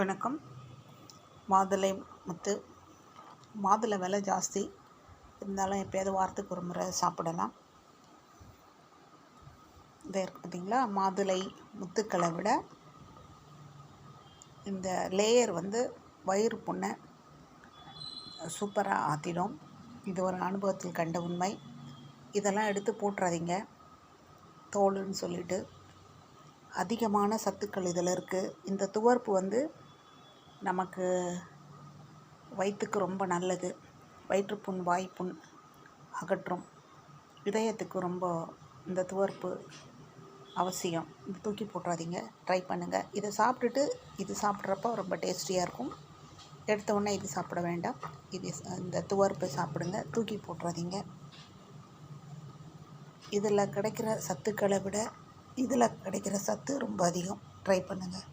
வணக்கம். மாதுளை முத்து. மாதுளை விலை ஜாஸ்தி. இருந்தாலும் எப்போயாவது வாரத்துக்கு ஒரு முறை சாப்பிடலாம். இதை இருக்குது பார்த்தீங்களா? மாதுளை முத்துக்களை விட இந்த லேயர் வந்து வயிறு புண்ணை சூப்பராக ஆற்றிடும் இது ஒரு அனுபவத்தில் கண்ட உண்மை. இதெல்லாம் எடுத்து போட்டுறாதீங்க. தோலுன்னு சொல்லிட்டு. அதிகமான சத்துக்கள் இதில் இருக்குது இந்த துவர்ப்பு வந்து நமக்கு வயிற்றுக்கு ரொம்ப நல்லது. வயிற்றுப்புண் வாய்ப்புண் அகற்றும். இதயத்துக்கு ரொம்ப இந்த துவர்ப்பு அவசியம். இது தூக்கி போட்டுறாதீங்க ட்ரை பண்ணுங்கள் இதை சாப்பிட்டுட்டு இது சாப்பிட்றப்ப ரொம்ப டேஸ்டியாக இருக்கும். எடுத்தவுடனே இது சாப்பிட வேண்டாம். இது இந்த துவர்ப்பு சாப்பிடுங்க தூக்கி போட்டுறாதீங்க இதில் கிடைக்கிற சத்துக்களை விட இதில் கிடைக்கிற சத்து ரொம்ப அதிகம். ட்ரை பண்ணுங்கள்